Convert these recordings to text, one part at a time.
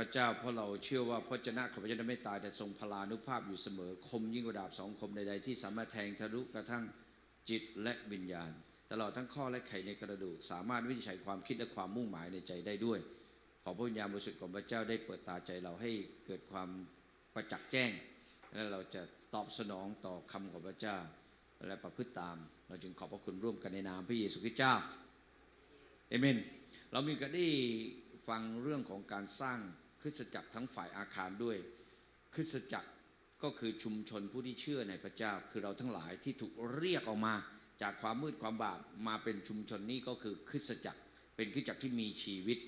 พระเจ้าเพราะเราเชื่อว่าพระเจ้าของพระเจ้าไม่ตายแต่ทรงพลานุภาพอยู่เสมอ คมยิ่งกว่าดาบสองคมใดๆที่สามารถแทงทะลุกระทั่งจิตและวิญญาณ ตลอดทั้งข้อและไขในกระดูก สามารถวินิจฉัยความคิดและความมุ่งหมายในใจได้ด้วย ขอพระวิญญาณบริสุทธิ์ของพระเจ้าได้เปิดตาใจเราให้เกิดความประจักษ์แจ้ง และเราจะตอบสนองต่อคำของพระเจ้า และประพฤติตาม เราจึงขอบพระคุณร่วมกันในนามพระเยซูคริสต์เจ้าเอเมน เรามีกันได้ฟังเรื่องของการสร้าง คริสตจักรทั้งฝ่ายอาคารด้วย คริสตจักรก็คือชุมชนผู้ที่เชื่อในพระเจ้า คือเราทั้งหลายที่ถูกเรียกออกมาจากความมืดความบาปมาเป็นชุมชนนี้ก็คือคริสตจักร เป็นคริสตจักรที่มีชีวิต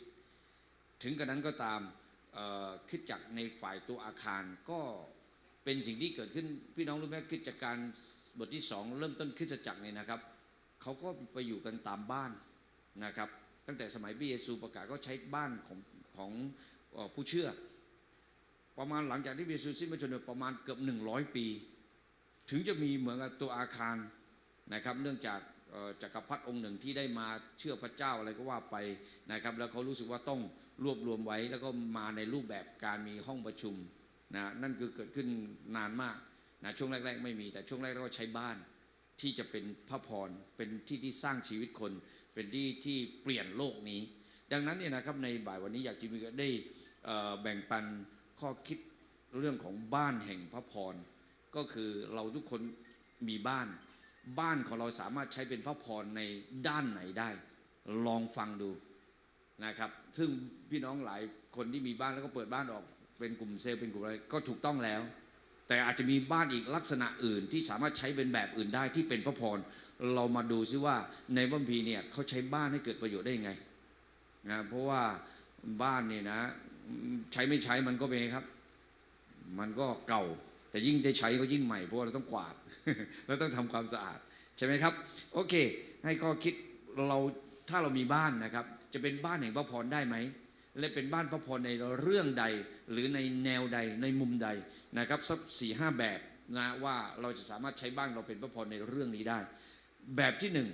ถึงกระนั้นก็ตามคริสตจักรในฝ่ายตัวอาคารก็เป็นสิ่งที่เกิดขึ้นพี่น้องรู้ไหมคริสตจักรบทที่สองเริ่มต้นคริสตจักรเนี่ยนะครับเขาก็ไปอยู่กันตามบ้านนะครับ ตั้งแต่สมัยพระเยซูประกาศก็ใช้บ้านของของ ผู้เชื่อ ประมาณหลังจากที่พระเยซูสิ้นพระชนม์ประมาณเกือบ 100 ปี ถึงจะมีเหมือนกับตัวอาคารนะครับ เนื่องจากจักรพรรดิองค์หนึ่งที่ได้มาเชื่อพระเจ้าอะไรก็ว่าไปนะครับ แล้วเขารู้สึกว่าต้องรวบรวมไว้ แล้วก็มาในรูปแบบการมีห้องประชุมนะนั่นคือเกิดขึ้นนานมากนะช่วงแรก ๆ ไม่มีแต่ช่วงแรกเราก็ใช้บ้านที่จะเป็นพระพรเป็นที่ที่สร้างชีวิตคน เป็นที่ที่เปลี่ยนโลกนี้ ดังนั้นเนี่ยนะครับในบ่ายวันนี้อยากจะมีได้ แบ่งปันข้อคิดเรื่องของบ้านแห่งพระพร ก็คือเราทุกคนมีบ้าน บ้านของเราสามารถใช้เป็นพระพรในด้านไหนได้ ลองฟังดูนะครับ ซึ่งพี่น้องหลายคนที่มีบ้านแล้วก็เปิดบ้านออกเป็นกลุ่มเซลล์เป็นกลุ่มอะไรก็ถูกต้องแล้ว แต่อาจจะมีบ้านอีกลักษณะอื่นที่สามารถใช้เป็นแบบอื่นได้ที่เป็นพระพรเรามาดูซิว่าในพระคัมภีเนี่ยเขาใช้บ้านให้เกิดประโยชน์ได้ยังไงนะเพราะว่าบ้านเนี่ยนะ ใช้ไม่ใช้มันก็เป็นครับ มันก็เก่า แต่ยิ่งได้ใช้ก็ยิ่งใหม่เพราะเราต้องกวาดเราต้องทำความสะอาดใช่ไหมครับ โอเค ให้ข้อคิดเราถ้าเรามีบ้านนะครับ จะเป็นบ้านแห่งพระพรได้ไหมและเป็นบ้านพระพรในเรื่องใดหรือในแนวใดในมุมใดนะครับสักสี่ห้าแบบนะว่าเราจะสามารถใช้บ้านเราเป็นพระพรในเรื่องนี้ได้ แบบที่หนึ่ง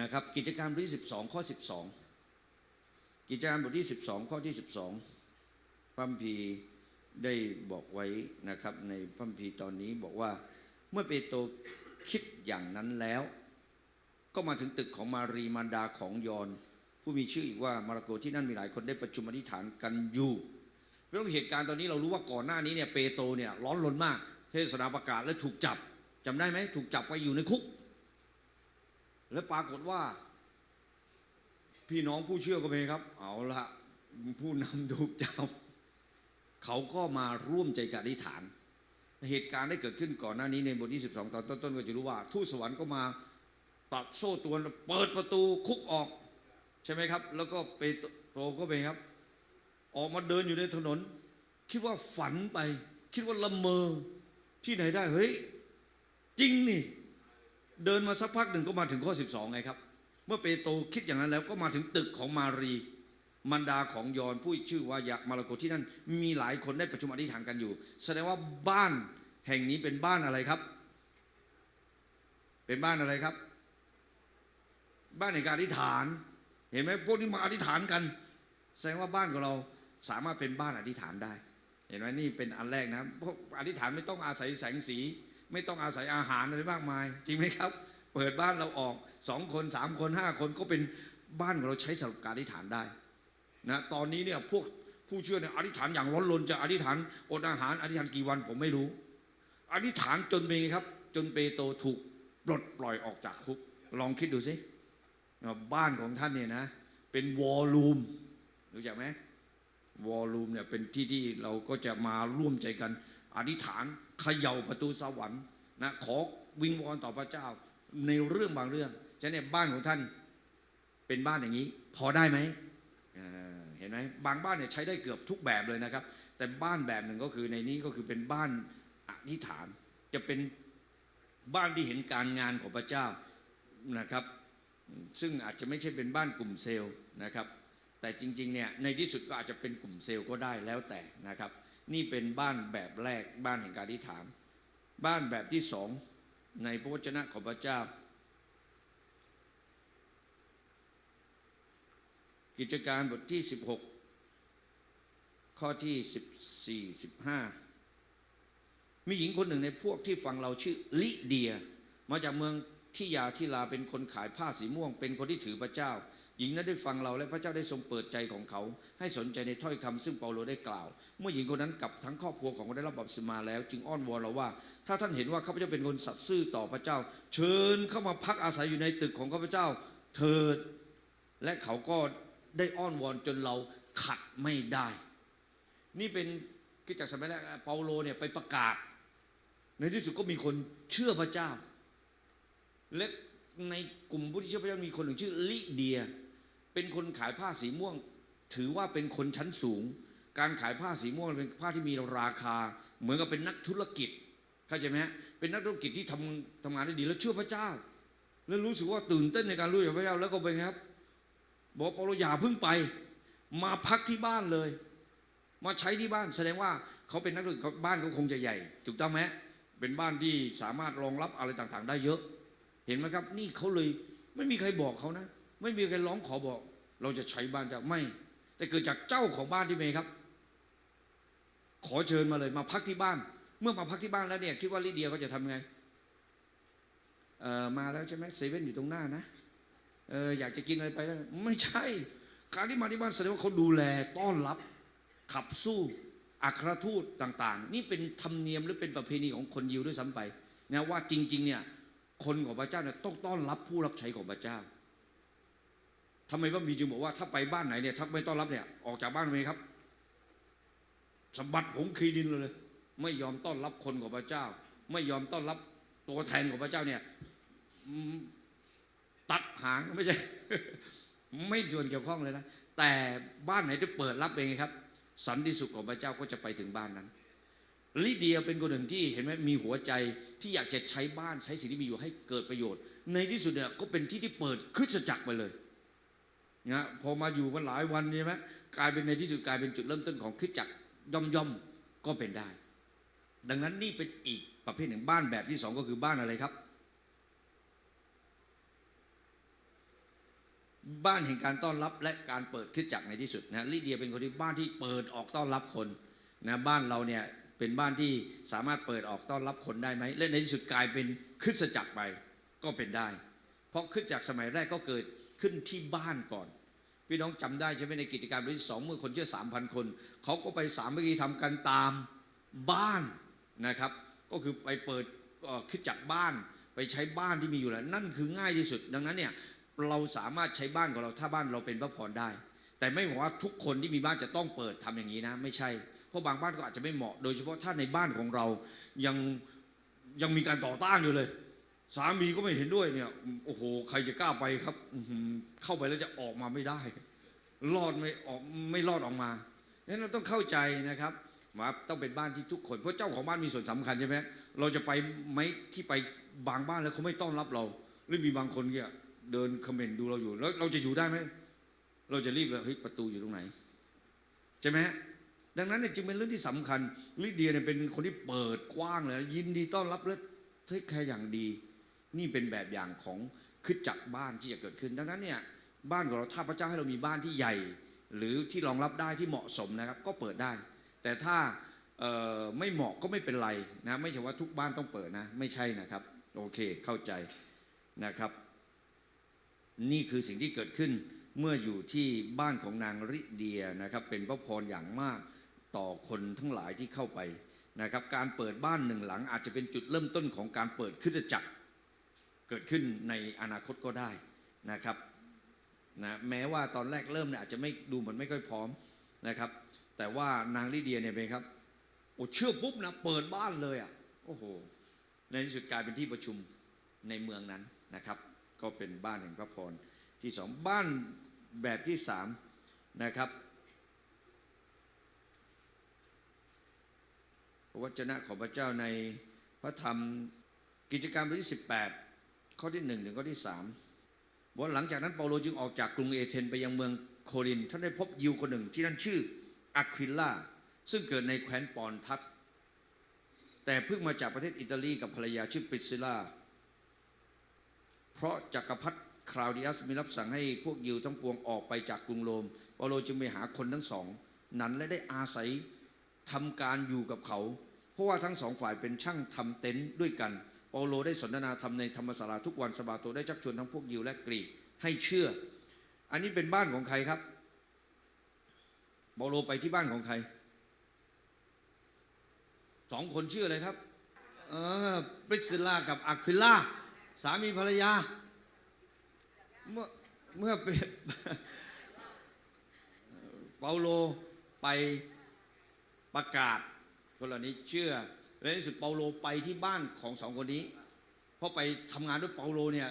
นะครับกิจการบทที่12 ข้อ 12 กิจการบทที่ 12 ข้อที่ 12พัมภีได้บอกไว้นะครับในพัมภีตอนนี้บอกว่าเมื่อเปโตรคิดอย่างนั้นแล้ว ก็มาถึงตึกของมารีมารดาของยอน ผู้มีชื่ออีกว่ามาระโกที่นั่นมีหลายคนได้ประชุมอธิษฐานกันอยู่เรื่องเหตุการณ์ตอนนี้เรารู้ว่าก่อนหน้านี้เนี่ยเปโตรเนี่ยร้อนรนมาก เทศนาประกาศและถูกจับจำได้ไหมถูกจับไปอยู่ในคุก แล้วปรากฏว่า พี่น้องผู้เชื่อก็เป็นครับ เอาละผู้นำถูกจับเขาก็มาร่วมใจกับอธิษฐาน เหตุการณ์ได้เกิดขึ้นก่อนหน้านี้ในบทที่ 12 ตอนต้นๆก็จะรู้ว่า ทูตสวรรค์ก็มาตัดโซ่ตรวเปิดประตูคุกออก ใช่ไหมครับ แล้วก็เปโตรก็เป็นครับ ออกมาเดินอยู่ในถนน คิดว่าฝันไป คิดว่าละเมอที่ไหนได้เฮ้ยจริงนี่ เดินมาสักพักหนึ่งก็มาถึงข้อ 12 ไงครับ เมื่อเปโตรคิดอย่างนั้นแล้วก็มาถึงตึกของมารีมารดาของยอนผู้ชื่อว่ายักมาระโกที่นั่นมีหลายคนได้ประชุมอธิษฐานกันอยู่ แสดงว่าบ้านแห่งนี้เป็นบ้านอะไรครับ เป็นบ้านอะไรครับ บ้านในการอธิษฐาน เห็นไหมพวกนี้มาอธิษฐานกัน แสดงว่าบ้านของเราสามารถเป็นบ้านอธิษฐานได้ เห็นไหมนี่เป็นอันแรกนะพราะอธิษฐานไม่ต้องอาศัยแสงสี ไม่ต้องอาศัยอาหารอะไรมากมาย จริงไหมครับ เปิดบ้านเราออก สองคนสามคนห้าคนก็เป็นบ้านของเราใช้สำหรับการอธิษฐานได้นะตอนนี้เนี่ยพวกผู้เชื่อเนี่ยอธิษฐานอย่างร้อนรนจะอธิษฐานอดอาหารอธิษฐานกี่วันผมไม่รู้ อธิษฐานจนเป็นไงครับ จนเปโตรถูกปลดปล่อยออกจากคุก ลองคิดดูสิบ้านของท่านเนี่ยนะเป็นวอลลุ่มรู้จักไหมวอลลุ่มเนี่ยเป็นที่ที่เราก็จะมาร่วมใจกันอธิษฐานเขย่าประตูสวรรค์นะขอวิงวอนต่อพระเจ้าในเรื่องบางเรื่อง ฉะนั้นเนบ้านของท่านเป็นบ้านอย่างนี้ พอได้ไหมเอ่อเห็นไหมบางบ้านเนี่ยใช้ได้เกือบทุกแบบเลยนะครับ แต่บ้านแบบหนึ่งก็คือในนี้ก็คือเป็นบ้านอธิษฐาน จะเป็นบ้านที่เห็นการงานของพระเจ้านะครับ ซึ่งอาจจะไม่ใช่เป็นบ้านกลุ่มเซลล์นะครับ แต่จริงๆเนี่ยในที่สุดก็อาจจะเป็นกลุ่มเซลล์ก็ได้แล้วแต่นะครับ นี่เป็นบ้านแบบแรกบ้านแห่งการอธิษฐาน บ้านแบบที่สองในพระวจนะของพระเจ้า กิจการบทที่ 16 ข้อข้อที่สิบสี่สิบห้ามีหญิงคนหนึ่งในพวกที่ฟังเราชื่อลิเดีย มาจากเมืองที่ยาที่ลาเป็นคนขายผ้าสีม่วง เป็นคนที่ถือพระเจ้า หญิงนั้นได้ฟังเราและพระเจ้าได้ทรงเปิดใจของเขา ให้สนใจในถ้อยคำซึ่งเปาโลได้กล่าว เมื่อหญิงคนนั้นกับทั้งครอบครัวของคนได้รับบัพติศมาแล้ว จึงอ้อนวอนเราว่า ถ้าท่านเห็นว่าข้าพเจ้าเป็นคนสัตย์ซื่อต่อพระเจ้า เชิญเข้ามาพักอาศัยอยู่ในตึกของข้าพเจ้า เถิดและเขาก็ ได้อ้อนวอนจนเราขัดไม่ได้ นี่เป็นกิจจากสมัยแรกเปาโลเนี่ยไปประกาศ ในที่สุดก็มีคนเชื่อพระเจ้า และในกลุ่มผู้ที่เชื่อพระเจ้ามีคนหนึ่งชื่อลิเดีย เป็นคนขายผ้าสีม่วง ถือว่าเป็นคนชั้นสูง การขายผ้าสีม่วงเป็นผ้าที่มีราคา เหมือนกับเป็นนักธุรกิจเข้าใจไหมฮะเป็นนักธุรกิจที่ทำทำงานได้ดีแล้วเชื่อพระเจ้า แล้วรู้สึกว่าตื่นเต้นในการรู้จักพระเจ้าแล้วก็เป็นครับ บอกเปาโลอย่าเพิ่งไป มาพักที่บ้านเลย มาใช้ที่บ้านแสดงว่าเขาเป็นนักธุรกิจบ้านเขาคงจะใหญ่ ถูกต้องไหมเป็นบ้านที่สามารถรองรับอะไรต่างๆ ได้เยอะ เห็นไหมครับ นี่เขาเลยไม่มีใครบอกเขานะ ไม่มีใครร้องขอบอก เราจะใช้บ้านจากไม่ แต่เกิดจากเจ้าของบ้านที่เมย์ครับ ขอเชิญมาเลยมาพักที่บ้าน เมื่อมาพักที่บ้านแล้วเนี่ยคิดว่าลิเดียเขาจะทำไงเออมาแล้วใช่ไหมเซเว่นอยู่ตรงหน้านะ เอออยากจะกินอะไรไป ไม่ใช่ การที่มาที่บ้านแสดงว่าเขาดูแลต้อนรับ ขับสู้อัครทูตต่าง ๆ นี่เป็นธรรมเนียมหรือเป็นประเพณีของคนยิวด้วยซ้ำไปนะว่าจริง ๆ เนี่ยคนของพระเจ้าเนี่ยต้องต้อนรับผู้รับใช้ของพระเจ้าทำไมพระบีจึงบอกว่าถ้าไปบ้านไหนเนี่ยถ้าไม่ต้อนรับเนี่ยออกจากบ้านไหมครับสมบัติผงคีดินเลย ไม่ยอมต้อนรับคนของพระเจ้า ไม่ยอมต้อนรับตัวแทนของพระเจ้าเนี่ย ตัดหางไม่ใช่ ไม่ส่วนเกี่ยวข้องเลยนะ แต่บ้านไหนที่เปิดรับเองครับ สันติสุขของพระเจ้าก็จะไปถึงบ้านนั้นลิเดียเป็นคนหนึ่งที่เห็นไหมมีหัวใจที่อยากจะใช้บ้านใช้สิ่งที่มีอยู่ให้เกิดประโยชน์ ในที่สุดเนี่ยก็เป็นที่ที่เปิดคริสตจักรไปเลยนะพอมาอยู่มาหลายวันใช่ไหมกลายเป็นในที่สุดกลายเป็นจุดเริ่มต้นของคริสตจักรย่อมย่อมก็เป็นได้ ดังนั้นนี่เป็นอีกประเภทหนึ่งบ้านแบบที่สองก็คือบ้านอะไรครับ บ้านแห่งการต้อนรับและการเปิดคริสตจักในที่สุดนะลิเดียเป็นคนที่บ้านที่เปิดออกต้อนรับคนนะบ้านเราเนี่ยเป็นบ้านที่สามารถเปิดออกต้อนรับคนได้ไหมและในที่สุดกลายเป็นคริสตจักรไปก็เป็นได้ เพราะคริสตจักรสมัยแรกก็เกิดขึ้นที่บ้านก่อน พี่น้องจำได้ใช่ไหมในกิจการบริษัทสองเมื่อคนเชื่อสามพันคนเขาก็ไปสามัคคีทำกันตามบ้านนะครับ ก็คือไปเปิดเอ่อคริสตจักรบ้านไปใช้บ้านที่มีอยู่แล้วนั่นคือง่ายที่สุดดังนั้นเนี่ย เราสามารถใช้บ้านของเราถ้าบ้านเราเป็นพระพรได้ แต่ไม่บอกว่าทุกคนที่มีบ้านจะต้องเปิดทำอย่างนี้นะ ไม่ใช่ เพราะบางบ้านก็อาจจะไม่เหมาะ โดยเฉพาะถ้าในบ้านของเรายังยังมีการต่อต้านอยู่เลย สามีก็ไม่เห็นด้วยเนี่ยโอ้โหใครจะกล้าไปครับเข้าไปแล้วจะออกมาไม่ได้ รอดไม่ออกไม่รอดออกมานั้นเราต้องเข้าใจนะครับว่าต้องเป็นบ้านที่ทุกคน เพราะเจ้าของบ้านมีส่วนสำคัญใช่ไหมเราจะไปไหมที่ไปบางบ้านแล้วเขาไม่ต้อนรับเราหรือมีบางคนเนี่ย เดินคอมเมนต์ดูเราอยู่ แล้วเราจะอยู่ได้ไหมเราจะรีบเลยเฮ้ยประตูอยู่ตรงไหนใช่ไหมดังนั้นเนี่ยจึงเป็นเรื่องที่สำคัญลิเดียเนี่ยเป็นคนที่เปิดกว้างเลยยินดีต้อนรับและเทคแคร์อย่างดี นี่เป็นแบบอย่างของคริดจักบ้านที่จะเกิดขึ้น ดังนั้นเนี่ยบ้านของเราถ้าพระเจ้าให้เรามีบ้านที่ใหญ่ หรือที่รองรับได้ที่เหมาะสมนะครับ ก็เปิดได้ แต่ถ้าไม่เหมาะก็ไม่เป็นไรนะไม่ใช่ว่าทุกบ้านต้องเปิดนะ ไม่ใช่นะครับ โอเคเข้าใจนะครับ นี่คือสิ่งที่เกิดขึ้นเมื่ออยู่ที่บ้านของนางริเดียนะครับเป็นพระพรอย่างมากต่อคนทั้งหลายที่เข้าไปนะครับการเปิดบ้านหนึ่งหลัง อาจจะเป็นจุดเริ่มต้นของการเปิดคริสตจักรเกิดขึ้นในอนาคตก็ได้นะครับนะแม้ว่าตอนแรกเริ่มเนี่ยอาจจะไม่ดูเหมือนไม่ค่อยพร้อมนะครับ แต่ว่านางลิเดียเนี่ยเป็นครับโอ้เชื่อปุ๊บนะเปิดบ้านเลยอะโอ้โหในที่สุดกลายเป็นที่ประชุมในเมืองนั้นนะครับ ก็เป็นบ้านแห่งพระพรที่สองบ้านแบบที่สามนะครับพระวจนะของพระเจ้าในพระธรรมกิจการบทที่ 18 ข้อที่หนึ่งถึงข้อที่สามว่าหลังจากนั้นเปาโลจึงออกจากกรุงเอเธนไปยังเมืองโครินท่านได้พบยิวคนหนึ่งที่นั่นชื่ออะควิลล่าซึ่งเกิดในแคว้นปอนทัสแต่เพิ่งมาจากประเทศอิตาลีกับภรรยาชื่อปริซิล่า เพราะจักรพรรดิคราวดิอัสมีรับสั่งให้พวกยิวทั้งปวงออกไปจากกรุงโรมเปาโลจึงไปหาคนทั้งสองนั้นและได้อาศัยทำการอยู่กับเขา เพราะว่าทั้งสองฝ่ายเป็นช่างทำเต็นท์ด้วยกันเปาโลได้สนทนาธรรมในธรรมศาลาทุกวันสบาโตได้ชักชวนทั้งพวกยิวและกรีกให้เชื่อ อันนี้เป็นบ้านของใครครับเปาโลไปที่บ้านของใครสองคนชื่ออะไรครับเออปริสซิลลากับอะคิล่า สามีภรรยา เมื่อเมื่อเปเปาโลไปประกาศคนเหล่านี้เชื่อและในที่สุดเปาโลไปที่บ้านของสองคนนี้เพราะไปทำงานด้วยเปาโลเนี่ย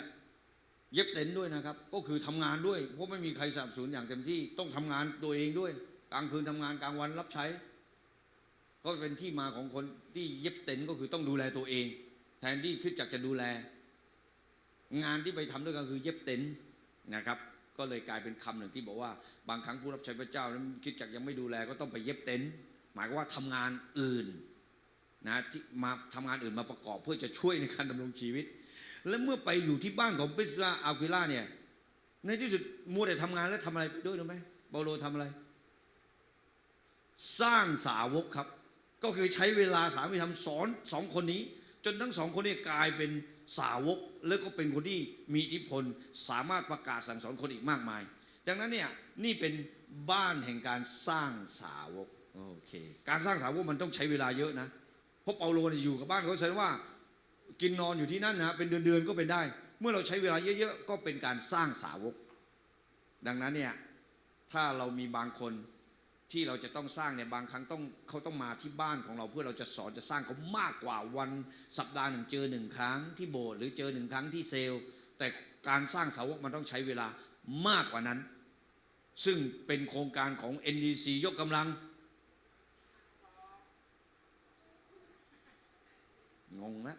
เย็บเต็นด้วยนะครับ ก็คือทำงานด้วย เพราะไม่มีใครสนับสนุนอย่างเต็มที่ต้องทำงานตัวเองด้วย กลางคืนทำงานกลางวันรับใช้ ก็เป็นที่มาของคนที่เย็บเต็นก็คือต้องดูแลตัวเอง แทนที่คิดจักจะดูแล งานที่ไปทำด้วยกันคือเย็บเต็นท์นะครับ ก็เลยกลายเป็นคำหนึ่งที่บอกว่าบางครั้งผู้รับใช้พระเจ้านั้นคิดจักยังไม่ดูแลก็ต้องไปเย็บเต็นท์หมายว่าทำงานอื่นนะที่มาทำงานอื่นมาประกอบเพื่อจะช่วยในการดำรงชีวิต และเมื่อไปอยู่ที่บ้านของปิสลาอาคิล่าเนี่ยในที่สุดมัวแต่ทำงานแล้วทำอะไรไปด้วยรู้ไหมเปาโลทำอะไร สร้างสาวกครับ ก็คือใช้เวลาสามีทำสอนสองคนนี้ จนทั้งสองคนนี้กลายเป็น สาวก แล้วก็เป็นคนที่มีอิทธิพลสามารถประกาศสั่งสอนคนอีกมากมาย ดังนั้นเนี่ยนี่เป็นบ้านแห่งการสร้างสาวกโอเคการสร้างสาวกมันต้องใช้เวลาเยอะนะเพราะเปาโลอยู่กับบ้านเขาแสดงว่ากินนอนอยู่ที่นั่นนะเป็นเดือนๆก็เป็นได้ เมื่อเราใช้เวลาเยอะๆก็เป็นการสร้างสาวก ดังนั้นเนี่ยถ้าเรามีบางคน ที่เราจะต้องสร้างเนี่ยบางครั้งต้องเขาต้องมาที่บ้านของเราเพื่อเราจะสอนจะสร้างเขามากกว่าวันสัปดาห์หนึ่งเจอหนึ่งครั้งที่โบสถ์หรือเจอหนึ่งครั้งที่เซลล์ แต่การสร้างสาวกมันต้องใช้เวลามากกว่านั้น ซึ่งเป็นโครงการของ NDC ยกกำลังงงนะ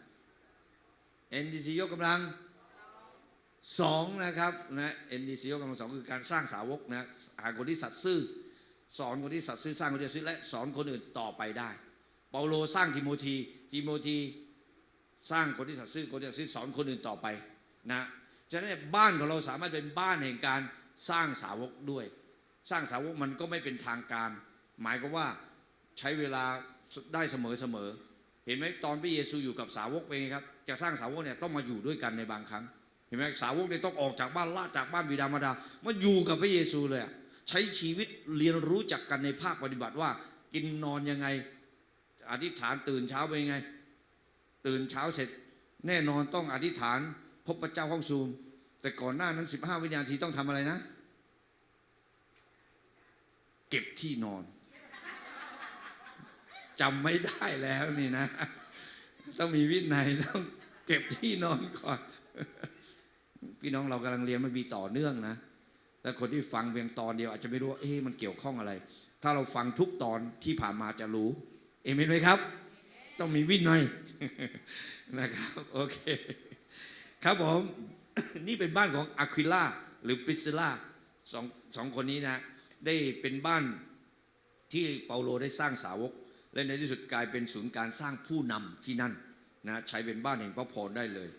NDC ยกกำลังสองนะครับนะ NDC ยกกำลังสองคือการสร้างสาวกนะหาคนที่สัตย์ซื่อ สอนคนที่สัตย์ซื่อสร้างคนที่ซื่อและสอนคนอื่นต่อไปได้ เปาโลสร้างทิโมธีทิโมธีสร้างคนที่สัตย์ซื่อคนที่ซื่อสอนคนอื่นต่อไปนะฉะนั้นบ้านของเราสามารถเป็นบ้านแห่งการสร้างสาวกด้วย สร้างสาวกมันก็ไม่เป็นทางการ หมายก็ว่าใช้เวลาได้เสมอเสมอเห็นไหมตอนพระเยซูอยู่กับสาวกเป็นไงครับจะสร้างสาวกเนี่ยต้องมาอยู่ด้วยกันในบางครั้ง เห็นไหมสาวกเนี่ยต้องออกจากบ้านละจากบ้านบิดามารดามาอยู่กับพระเยซูเลยอะ ใช้ชีวิตเรียนรู้จักกันในภาคปฏิบัติว่า กินนอนยังไง อธิษฐานตื่นเช้าไปยังไง ตื่นเช้าเสร็จ แน่นอนต้องอธิษฐาน พบพระเจ้าห้องซูม แต่ก่อนหน้านั้น 15 วินาทีต้องทำอะไรนะ เก็บที่นอนจำไม่ได้แล้วนี่นะ ต้องมีวินัยต้องเก็บที่นอนก่อน พี่น้องเรากำลังเรียนมันมีต่อเนื่องนะ แต่คนที่ฟังเพียงตอนเดียวอาจจะไม่รู้ว่าเอ๊ะมันเกี่ยวข้องอะไร ถ้าเราฟังทุกตอนที่ผ่านมาจะรู้ เอเมนไหมครับ ต้องมีวินัยนะครับโอเคครับผมนี่เป็นบ้านของอะควิล่าหรือปิซิล่าสองสองคนนี้นะ ได้เป็นบ้านที่เปาโลได้สร้างสาวก และในที่สุดกลายเป็นศูนย์การสร้างผู้นำที่นั่นนะใช้เป็นบ้านแห่งพระพรได้เลย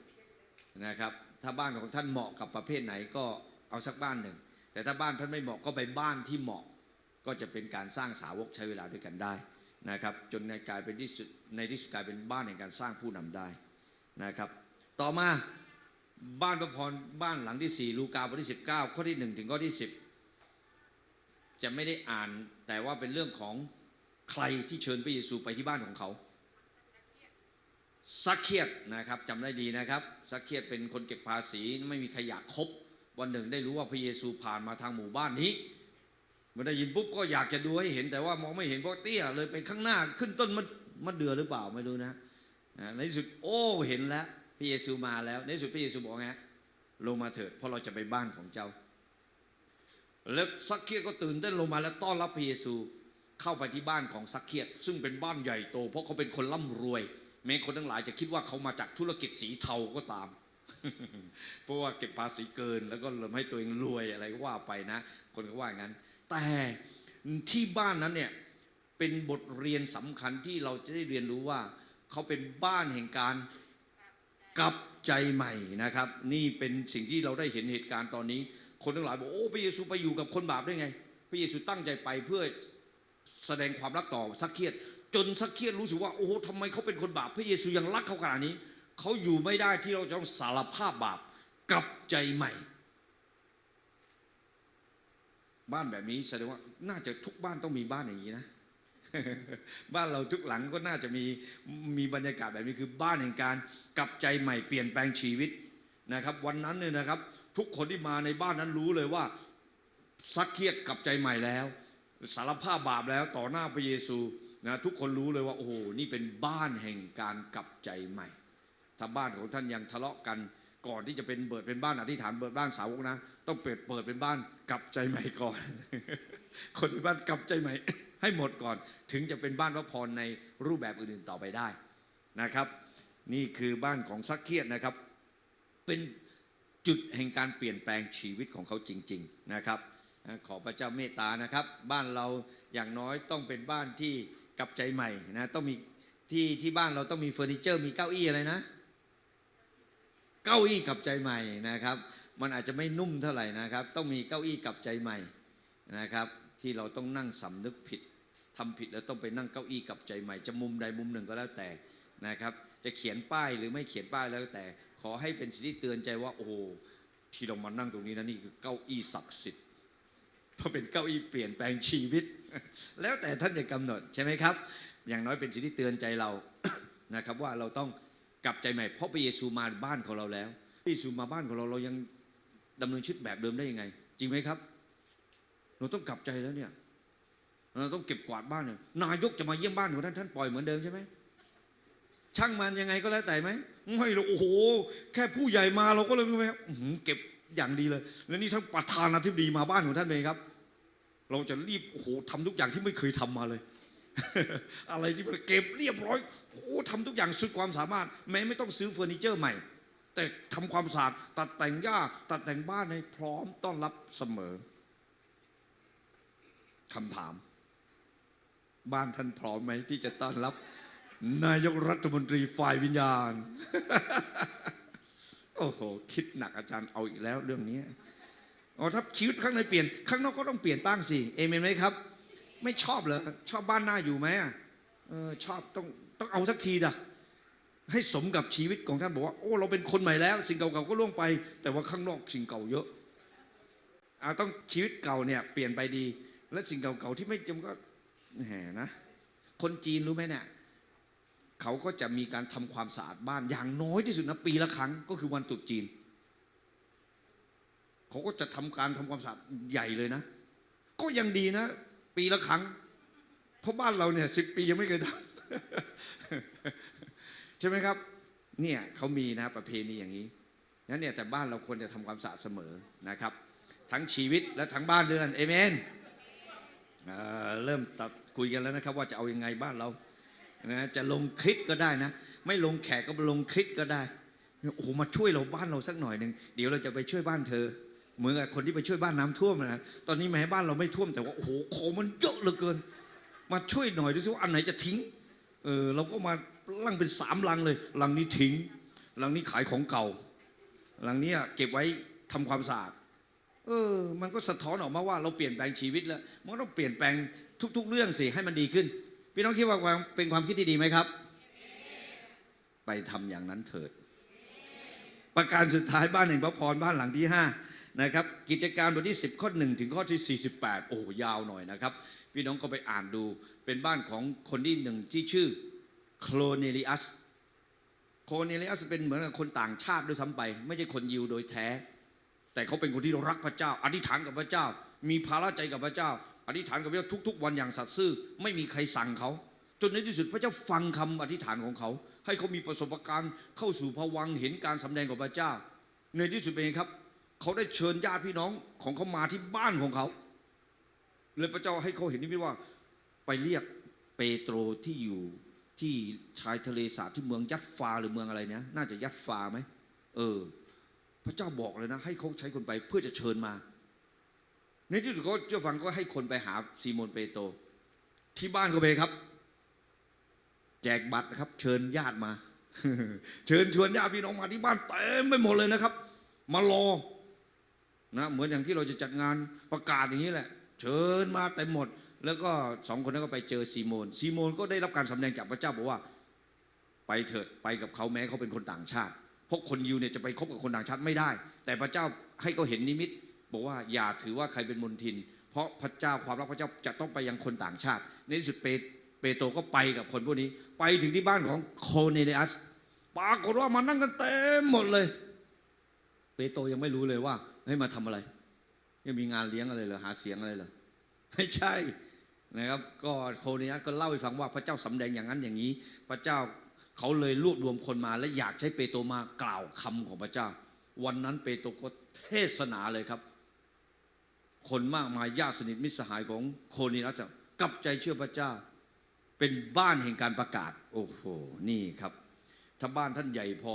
นะครับ ถ้าบ้านของท่านเหมาะกับประเภทไหนก็เอาสักบ้านหนึ่ง แต่ถ้าบ้านท่านไม่เหมาะก็ไปบ้านที่เหมาะ ก็จะเป็นการสร้างสาวกใช้เวลาด้วยกันได้นะครับจนในกลายเป็นที่สุดในที่สุดกลายเป็นบ้านแห่งการสร้างผู้นำได้นะครับ ต่อมาบ้านพระพรบ้านหลังที่ 4 ลูกาบทที่ 19 ข้อที่ 1 ถึงข้อที่ 10 จะไม่ได้อ่านแต่ว่าเป็นเรื่องของใครที่เชิญพระเยซูไปที่บ้านของเขาซักเคียดนะครับจำได้ดีนะครับซักเคียดเป็นคนเก็บภาษีไม่มีใครอยากคบ วันหนึ่งได้รู้ว่าพระเยซูผ่านมาทางหมู่บ้านนี้เมื่อได้ยินปุ๊บก็อยากจะดูให้เห็นแต่ว่ามองไม่เห็นเพราะเตี้ยเลยไปข้างหน้าขึ้นต้นมะมะเดือหรือเปล่าไม่รู้นะในที่สุดโอ้เห็นแล้วพระเยซูมาแล้ว ในที่สุดพระเยซูบอกไงลงมาเถิดเพราะเราจะไปบ้านของเจ้า แล้วซักเคียก็ตื่นเต้นลงมาแล้วต้อนรับพระเยซูเข้าไปที่บ้านของซักเคียซึ่งเป็นบ้านใหญ่โต เพราะเขาเป็นคนร่ำรวย แม้คนทั้งหลายจะคิดว่าเขามาจากธุรกิจสีเทาก็ตาม เพราะว่าเก็บภาษีเกิน แล้วก็ทำให้ตัวเองรวยอะไรก็ว่าไปนะ คนก็ว่าอย่างนั้น แต่ที่บ้านนั้นเนี่ยเป็นบทเรียนสำคัญที่เราจะได้เรียนรู้ว่า เขาเป็นบ้านแห่งการกลับใจใหม่นะครับ นี่เป็นสิ่งที่เราได้เห็นเหตุการณ์ตอนนี้ คนทั้งหลายบอกโอ้พระเยซูไปอยู่กับคนบาปได้ไง พระเยซูตั้งใจไปเพื่อแสดงความรักต่อซักเคียดจนซักเคียดรู้สึกว่าโอ้โหทำไมเขาเป็นคนบาป พระเยซูยังรักเขาขนาดนี้ เขาอยู่ไม่ได้ที่เราต้องสารภาพบาปกลับใจใหม่ บ้านแบบนี้แสดงว่าน่าจะทุกบ้านต้องมีบ้านอย่างนี้นะ บ้านเราทุกหลังก็น่าจะมีมีบรรยากาศแบบนี้คือบ้านแห่งการกลับใจใหม่เปลี่ยนแปลงชีวิตนะครับ วันนั้นเนี่ยนะครับ ทุกคนที่มาในบ้านนั้นรู้เลยว่าซักเครียดกลับใจใหม่แล้ว สารภาพบาปแล้วต่อหน้าพระเยซูนะทุกคนรู้เลยว่าโอ้โหนี่เป็นบ้านแห่งการกลับใจใหม่ ถ้าบ้านของท่านยังทะเลาะกัน ก่อนที่จะเป็นเปิดเป็นบ้านอธิษฐานเปิดบ้านสาวกนะ ต้องเปิดเปิดเป็นบ้านกลับใจใหม่ก่อน คนในบ้านกลับใจใหม่ ให้หมดก่อน ถึงจะเป็นบ้านพระพรในรูปแบบอื่นๆต่อไปได้นะครับ นี่คือบ้านของซักเคียดนะครับ เป็นจุดแห่งการเปลี่ยนแปลงชีวิตของเขาจริง ๆนะครับ ขอพระเจ้าเมตตานะครับ บ้านเราอย่างน้อยต้องเป็นบ้านที่กลับใจใหม่นะต้องมีที่ที่บ้านเราต้องมีเฟอร์นิเจอร์มีเก้าอี้อะไรนะ เก้าอี้กับใจใหม่นะครับ มันอาจจะไม่นุ่มเท่าไหร่นะครับ ต้องมีเก้าอี้กับใจใหม่นะครับ ที่เราต้องนั่งสำนึกผิดทำผิดแล้วต้องไปนั่งเก้าอี้กับใจใหม่ จะมุมใดมุมหนึ่งก็แล้วแต่นะครับ จะเขียนป้ายหรือไม่เขียนป้ายแล้วแต่ ขอให้เป็นสิ่งที่เตือนใจว่าโอ้โหที่เรามานั่งตรงนี้นะนี่คือเก้าอี้ศักดิ์สิทธิ์เพราะเป็นเก้าอี้เปลี่ยนแปลงชีวิต แล้วแต่ท่านจะกำหนดใช่ไหมครับ อย่างน้อยเป็นสิ่งที่เตือนใจเรานะครับว่าเราต้อง กลับใจใหม่ เพราะพระเยซูมาบ้านของเราแล้วพระเยซูมาบ้านของเราเรายังดำเนินชีวิตแบบเดิมได้ยังไง จริงไหมครับ เราต้องกลับใจแล้วเนี่ยเราต้องเก็บกวาดบ้านเนี่ยนายกจะมาเยี่ยมบ้านของท่านท่านปล่อยเหมือนเดิมใช่ไหมช่างมันยังไงก็แล้วแต่ไหมไม่หรอกโอ้โห แค่ผู้ใหญ่มาเราก็เลยไม่อื้อหือเก็บอย่างดีเลย แล้วนี่ทั้งประธานาธิบดีมาบ้านของท่านเองครับ เราจะรีบโอ้โหทำทุกอย่างที่ไม่เคยทำมาเลย อะไรที่มันเก็บเรียบร้อยโอ้ทำทุกอย่างสุดความสามารถ แม้ไม่ต้องซื้อเฟอร์นิเจอร์ใหม่ แต่ทำความสะอาดตัดแต่งหญ้า ตัดแต่งบ้านให้พร้อมต้อนรับเสมอคำถาม บ้านท่านพร้อมไหมที่จะต้อนรับ นายกรัฐมนตรีฝ่ายวิญญาณ โอ้โห คิดหนักอาจารย์เอาอีกแล้วเรื่องนี้อ๋อถ้าชีวิตข้างในเปลี่ยน ข้างนอกก็ต้องเปลี่ยนบ้างสิเอเมนไหมครับ ไม่ชอบเหรอชอบบ้านหน้าอยู่ไหมเออชอบต้องต้องเอาสักทีดะให้สมกับชีวิตของท่านบอกว่าโอ้เราเป็นคนใหม่แล้ว สิ่งเก่าๆก็ล่วงไป แต่ว่าข้างนอกสิ่งเก่าเยอะอาต้องชีวิตเก่าเนี่ยเปลี่ยนไปดี และสิ่งเก่าๆที่ไม่จำก็แหมนะ คนจีนรู้ไหมเนี่ยเขาก็จะมีการทำความสะอาดบ้านอย่างน้อยที่สุดนะปีละครั้งก็คือวันตรุษจีน เขาก็จะทำการทำความสะอาดใหญ่เลยนะ ก็ยังดีนะ ปีละครั้ง เพราะบ้านเราเนี่ยสิบปียังไม่เคยทำใช่ไหมครับ เนี่ยเขามีนะประเพณีอย่างนี้นั้นเนี่ยแต่บ้านเราควรจะทำความสะอาดเสมอนะครับ ทั้งชีวิตและทั้งบ้านเรือนเอเมนเเริ่มตัดคุยกันแล้วนะครับว่าจะเอายังไงบ้านเรานะจะลงคลิปก็ได้นะ ไม่ลงแขกก็ลงคลิปก็ได้โอ้โหมาช่วยเราบ้านเราสักหน่อยหนึ่งเดี๋ยวเราจะไปช่วยบ้านเธอ เหมือนกับคนที่ไปช่วยบ้านน้ำท่วมนะตอนนี้แม้บ้านเราไม่ท่วมแต่ว่าโอ้โหของมันเยอะเหลือเกิน มาช่วยหน่อยดูสิว่าอันไหนจะทิ้งเออเราก็มาลังเป็นสามลังเลยลังนี้ทิ้งลังนี้ขายของเก่าลังนี้เก็บไว้ทำความสะอาดเออ มันก็สะท้อนออกมาว่าเราเปลี่ยนแปลงชีวิตแล้ว มันต้องเปลี่ยนแปลงทุก ๆ เรื่องสิให้มันดีขึ้น พี่น้องคิดว่าเป็นความคิดที่ดีไหมครับ ไปทำอย่างนั้นเถิด ประการสุดท้ายบ้านแห่งพระพรบ้านหลังที่5 นะครับกิจการบทที่ 10 ข้อ 1 ถึงข้อที่ 48 โอ้ยาวหน่อยนะครับ พี่น้องก็ไปอ่านดูเป็นบ้านของคนที่หนึ่งที่ชื่อโคลเนลิอัสโคลเนลิอัสเป็นเหมือนกับคนต่างชาติด้วยซ้ำไป ไม่ใช่คนยิวโดยแท้ แต่เขาเป็นคนที่รักพระเจ้า อธิษฐานกับพระเจ้า มีภาระใจกับพระเจ้า อธิษฐานกับพระเจ้าทุก ๆ วันอย่างสัตย์ซื่อไม่มีใครสั่งเขาจนในที่สุดพระเจ้าฟังคำอธิษฐานของเขา ให้เขามีประสบการณ์เข้าสู่ภวังเห็นการสำแดงของพระเจ้า ในที่สุดเป็นไงครับ เขาได้เชิญญาติพี่น้องของเขามาที่บ้านของเขา เลยพระเจ้าให้เขาเห็นนิมิตว่าไปเรียกเปโตรที่อยู่ที่ชายทะเลสาบที่เมืองยัดฟาหรือเมืองอะไรเนี่ยน่าจะยัดฟาไหมเออ พระเจ้าบอกเลยนะ ให้เขาใช้คนไปเพื่อจะเชิญมา ในที่สุดเขาเจ้าฟังก็ให้คนไปหาซีโมนเปโตรที่บ้านเขาไปครับ แจกบัตรนะครับ เชิญญาติมา เชิญชวนญาติพี่น้องมาที่บ้านเต็มไปหมดเลยนะครับ มารอ นะเหมือนอย่างที่เราจะจัดงานประกาศอย่างนี้แหละ เชิญมาเต็มหมด แล้วก็สองคนนั้นก็ไปเจอซีโมนซีโมนก็ได้รับการสำแดงจากพระเจ้าบอกว่า ไปเถิดไปกับเขาแม้เขาเป็นคนต่างชาติเพราะคนยิวเนี่ยจะไปคบกับคนต่างชาติไม่ได้ แต่พระเจ้าให้เขาเห็นนิมิต บอกว่าอย่าถือว่าใครเป็นมนทิน เพราะพระเจ้าความรักพระเจ้าจะต้องไปยังคนต่างชาติ ในที่สุดเปเปโตรก็ไปกับคนพวกนี้ ไปถึงที่บ้านของโคเนเนอัสปรากฏว่ามานั่งกันเต็มหมดเลย เปโตรยังไม่รู้เลยว่า ให้มาทำอะไรยังมีงานเลี้ยงอะไรเหรอหาเสียงอะไรเหรอไม่ใช่นะครับ ก็โคเนเนอัสก็เล่าให้ฟังว่าพระเจ้าสำแดงอย่างนั้นอย่างนี้ พระเจ้าเขาเลยรวบรวมคนมา และอยากใช้เปโตรมากล่าวคำของพระเจ้า วันนั้นเปโตรก็เทศนาเลยครับ คนมากมายญาติสนิทมิตรสหายของโคเนรัสกลับใจเชื่อพระเจ้า เป็นบ้านแห่งการประกาศ โอ้โหนี่ครับ ถ้าบ้านท่านใหญ่พอ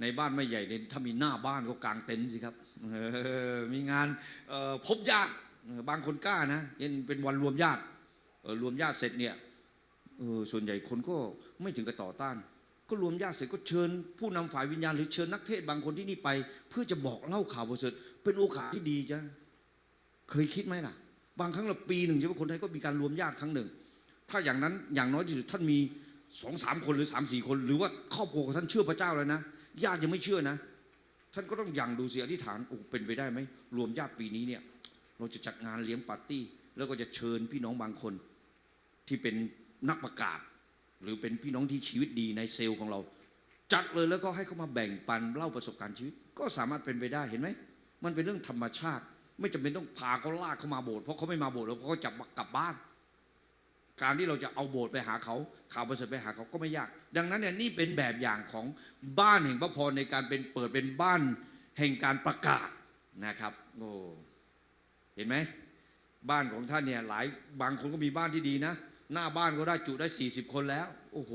ในบ้านไม่ใหญ่เนี่ยถ้ามีหน้าบ้านก็กางเต็นท์สิครับมีงานพบญาติบางคนกล้านะเย็นเป็นวันรวมญาติรวมญาติเสร็จเนี่ยส่วนใหญ่คนก็ไม่ถึงกับต่อต้าน ก็รวมญาติเสร็จก็เชิญ ผู้นำฝ่ายวิญญาณหรือเชิญนักเทศบางคนที่นี่ไป เพื่อจะบอกเล่าข่าวประเสริฐเป็นโอกาสที่ดีจ้ะเคยคิดไหมล่ะ บางครั้งเราปีหนึ่งใช่ไหมคนไทยก็มีการรวมญาติครั้งหนึ่ง ถ้าอย่างนั้นอย่างน้อยที่สุดท่านมีสองสามคนหรือสามสี่คน หรือว่าครอบครัวของท่านเชื่อพระเจ้าแล้วนะ ญาติยังไม่เชื่อนะ ท่านก็ต้องย่างดูเสียอธิษฐานโอ้เป็นไปได้ไหมรวมญาติปีนี้เนี่ย เราจะจัดงานเลี้ยงปาร์ตี้ แล้วก็จะเชิญพี่น้องบางคน ที่เป็นนักประกาศ หรือเป็นพี่น้องที่ชีวิตดีในเซลล์ของเรา จัดเลยแล้วก็ให้เขามาแบ่งปันเล่าประสบการณ์ชีวิต ก็สามารถเป็นไปได้เห็นไหมมันเป็นเรื่องธรรมชาติ ไม่จำเป็นต้องพาเขาลากเขามาโบสถ์เพราะเขาไม่มาโบสถ์แล้วเขาก็จะกลับบ้าน การที่เราจะเอาโบสถ์ไปหาเขาข่าวประเสริฐไปหาเขาก็ไม่ยาก ดังนั้นเนี่ยนี่เป็นแบบอย่างของบ้านแห่งพระพรในการเป็นเปิดเป็นบ้านแห่งการประกาศนะครับโอ้เห็นไหมบ้านของท่านเนี่ยหลายบางคนก็มีบ้านที่ดีนะ หน้าบ้านก็ได้จุได้ 40 คนแล้ว โอ้โห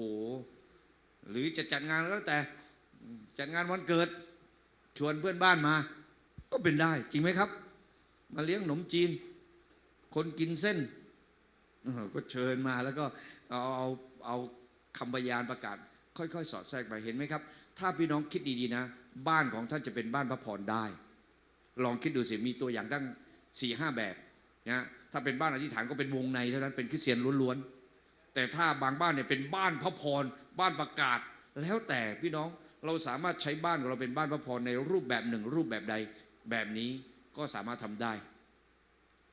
หรือจะจัดงานแล้วแต่จัดงานวันเกิดชวนเพื่อนบ้านมา ก็เป็นได้จริงไหมครับ มาเลี้ยงขนมจีน คนกินเส้น ก็เชิญมาแล้วก็เอาเอาเอาคำพยานประกาศ ค่อยๆ สอดแทรกไปเห็นไหมครับ ถ้าพี่น้องคิดดีๆนะ บ้านของท่านจะเป็นบ้านพระพรได้ ลองคิดดูสิมีตัวอย่างตั้งสี่ห้าแบบนะถ้าเป็นบ้านอธิษฐานก็เป็นวงในเท่านั้นเป็นคริสเตียนล้วนๆแต่ถ้าบางบ้านเนี่ยเป็นบ้านพระพรบ้านประกาศ แล้วแต่พี่น้องเราสามารถใช้บ้านของเราเป็นบ้านพระพรในรูปแบบหนึ่งรูปแบบใดแบบนี้ก็สามารถทำได้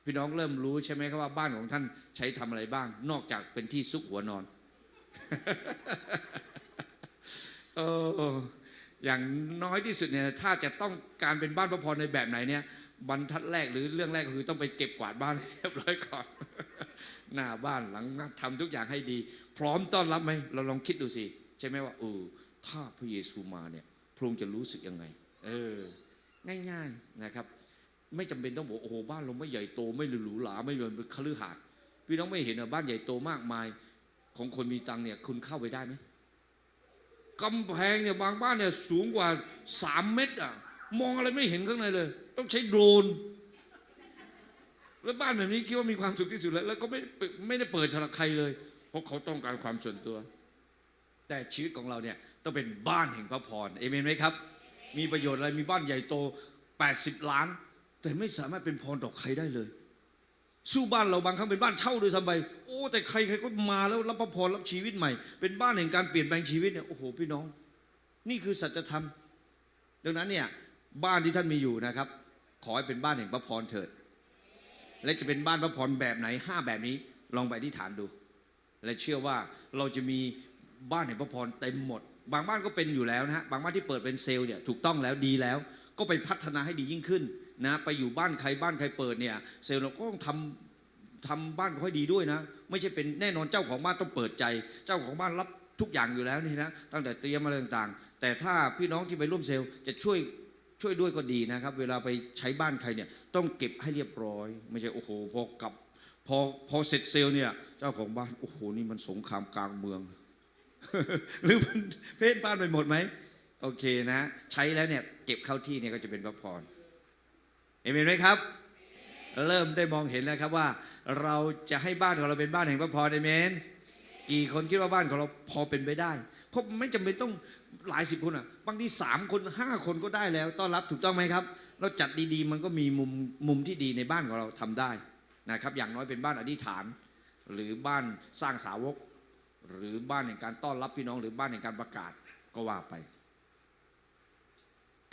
พี่น้องเริ่มรู้ใช่ไหมครับว่าบ้านของท่านใช้ทำอะไรบ้าง นอกจากเป็นที่ซุกหัวนอนเอออย่างน้อยที่สุดเนี่ยถ้าจะต้องการเป็นบ้านพระพรในแบบไหนเนี่ยบรรทัดแรกหรือเรื่องแรกก็คือต้องไปเก็บกวาดบ้านให้เรียบร้อยก่อนหน้าบ้านหลังนะทำทุกอย่างให้ดี พร้อมต้อนรับไหมเราลองคิดดูสิใช่ไหมว่าเออถ้าพระเยซูมาเนี่ยพระองค์จะรู้สึกยังไง เออ ง่าย ๆนะครับ ไม่จำเป็นต้องบอกโอ้โหบ้านเราไม่ใหญ่โตไม่หรูหราไม่เป็นคฤหาสน์พี่น้องไม่เห็นเหรอบ้านใหญ่โตมากมายของคนมีตังเนี่ยคุณเข้าไปได้ไหมกำแพงเนี่ยบางบ้านเนี่ยสูงกว่าสามเมตรอะมองอะไรไม่เห็นข้างในเลย ต้องใช้โดรนแล้วบ้านแบบนี้คิดว่ามีความสุขที่สุดแล้ว แล้วก็ไม่ไม่ได้เปิดสำหรับใครเลย เพราะเขาต้องการความส่วนตัว แต่ชีวิตของเราเนี่ยต้องเป็นบ้านแห่งพระพรเอเมนไหมครับ มีประโยชน์อะไรมีบ้านใหญ่โต 80 ล้าน แต่ไม่สามารถเป็นพรต่อใครได้เลย สู้บ้านเราบางครั้งเป็นบ้านเช่าด้วยซ้ำไปโอ้แต่ใครใครก็มาแล้วรับพระพรรับชีวิตใหม่ เป็นบ้านแห่งการเปลี่ยนแปลงชีวิตเนี่ยโอ้โหพี่น้อง นี่คือสัจธรรม ดังนั้นเนี่ยบ้านที่ท่านมีอยู่นะครับ ขอให้เป็นบ้านแห่งพระพรเถิด และจะเป็นบ้านพระพรแบบไหนห้าแบบนี้ลองไปที่ฐานดู และเชื่อว่าเราจะมีบ้านแห่งพระพรเต็มหมด บางบ้านก็เป็นอยู่แล้วนะฮะบางบ้านที่เปิดเป็นเซลล์เนี่ยถูกต้องแล้วดีแล้ว ก็ไปพัฒนาให้ดียิ่งขึ้น นะไปอยู่บ้านใครบ้านใครเปิดเนี่ยเซลล์เราก็ต้องทำทำบ้านค่อยดีด้วยนะ ไม่ใช่เป็นแน่นอนเจ้าของบ้านต้องเปิดใจ เจ้าของบ้านรับทุกอย่างอยู่แล้วนี่นะตั้งแต่เตรียมอะไรต่างๆ แต่ถ้าพี่น้องที่ไปร่วมเซลล์จะช่วยช่วยด้วยก็ดีนะครับ เวลาไปใช้บ้านใครเนี่ยต้องเก็บให้เรียบร้อย ไม่ใช่โอ้โหพอกลับพอพอเสร็จเซลล์เนี่ยเจ้าของบ้านโอ้โหนี่มันสงครามกลางเมือง หรือมันเพ่นบ้านไปหมดไหมโอเคนะ ใช้แล้วเนี่ยเก็บเข้าที่เนี่ยก็จะเป็นพระพร เห็นไหมครับ เริ่มได้มองเห็นแล้วครับว่า เราจะให้บ้านของเราเป็นบ้านแห่งพระพรเอเมน กี่คนคิดว่าบ้านของเราพอเป็นไปได้เพราะไม่จำเป็นต้องหลายสิบคนอะบางทีสามคนห้าคนก็ได้แล้ว ต้อนรับถูกต้องไหมครับ เราจัดดีๆ มันก็มีมุมมุมที่ดีในบ้านของเราทำได้นะครับ อย่างน้อยเป็นบ้านอธิษฐาน หรือบ้านสร้างสาวก หรือบ้านแห่งการต้อนรับพี่น้อง หรือบ้านแห่งการประกาศก็ว่าไป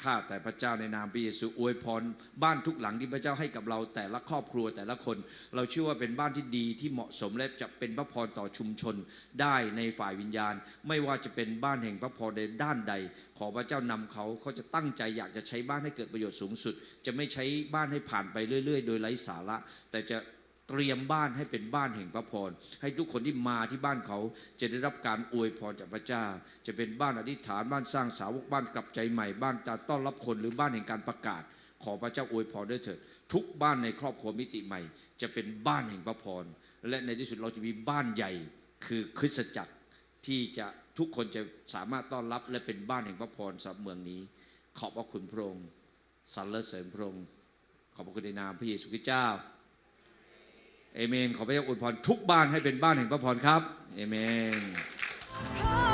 ข้าแต่พระเจ้าในนามพระเยซูอวยพรบ้านทุกหลังที่พระเจ้าให้กับเราแต่ละครอบครัวแต่ละคน เราเชื่อว่าเป็นบ้านที่ดีที่เหมาะสมและจะเป็นพระพรต่อชุมชนได้ในฝ่ายวิญญาณ ไม่ว่าจะเป็นบ้านแห่งพระพรในด้านใด ขอพระเจ้านำเขาเขาจะตั้งใจอยากจะใช้บ้านให้เกิดประโยชน์สูงสุด จะไม่ใช้บ้านให้ผ่านไปเรื่อย ๆ โดยไร้สาระ แต่จะ เตรียมบ้านให้เป็นบ้านแห่งพระพร ให้ทุกคนที่มาที่บ้านเขาจะได้รับการอวยพรจากพระเจ้า จะเป็นบ้านอธิษฐานบ้านสร้างสาวกบ้านกลับใจใหม่บ้านการต้อนรับคนหรือบ้านแห่งการประกาศ ขอพระเจ้าอวยพรด้วยเถิดทุกบ้านในครอบครัวมิติใหม่ จะเป็นบ้านแห่งพระพร และในที่สุดเราจะมีบ้านใหญ่คือคริสตจักรที่จะทุกคนจะสามารถต้อนรับและเป็นบ้านแห่งพระพรสำหรับเมืองนี้ ขอบพระคุณพระองค์สรรเสริญพระองค์ขอบพระคุณในนามพระเยซูคริสต์เจ้า เอเมน ขอพระเจ้าอวยพรทุกบ้านให้เป็นบ้านแห่งพระพรครับ เอเมน